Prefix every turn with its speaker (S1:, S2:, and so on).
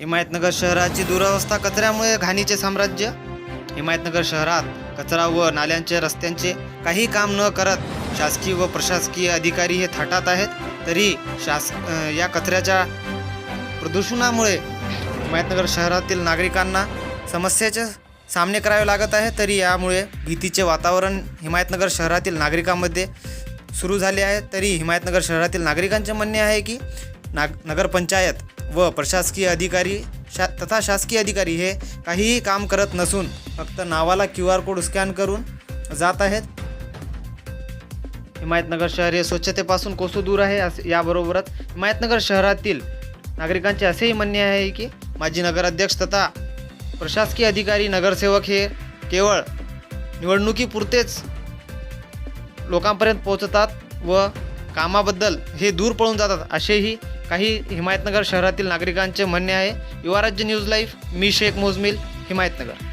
S1: हिमायतनगर शहराची दुरावस्था कचऱ्यामुळे घाणीचे साम्राज्य. हिमायतनगर शहरात कचरा व नाल्यांचे रस्त्यांचे काही काम न करत शासकीय व प्रशासकीय अधिकारी हे थाटात आहेत. तरी शास या कचऱ्याच्या प्रदूषणामुळे हिमायतनगर शहरातील नागरिकांना समस्येचे सामने करावे लागत आहे. तरी यामुळे भीतीचे वातावरण हिमायतनगर शहरातील नागरिकांमध्ये सुरू झाले आहे. तरी हिमायतनगर शहरातील नागरिकांचे म्हणणे आहे की नाग नगरपंचायत व प्रशासकीय अधिकारी शा तथा शासकीय अधिकारी हे काहीही काम करत नसून फक्त नावाला क्यू आर कोड स्कॅन करून जात आहेत. हिमायतनगर शहर हे स्वच्छतेपासून कोसो दूर आहे असे याबरोबरच हिमायतनगर शहरातील नागरिकांचे असेही म्हणणे आहे की माजी नगराध्यक्ष तथा प्रशासकीय अधिकारी नगरसेवक हे केवळ निवडणुकीपुरतेच लोकांपर्यंत पोहोचतात व कामाबद्दल हे दूर पळून जातात असेही काही हिमायतनगर शहरातील नागरिकांचे म्हणणे आहे युवा राज्य न्यूज लाईव्ह मी शेख मोजमिल हिमायतनगर.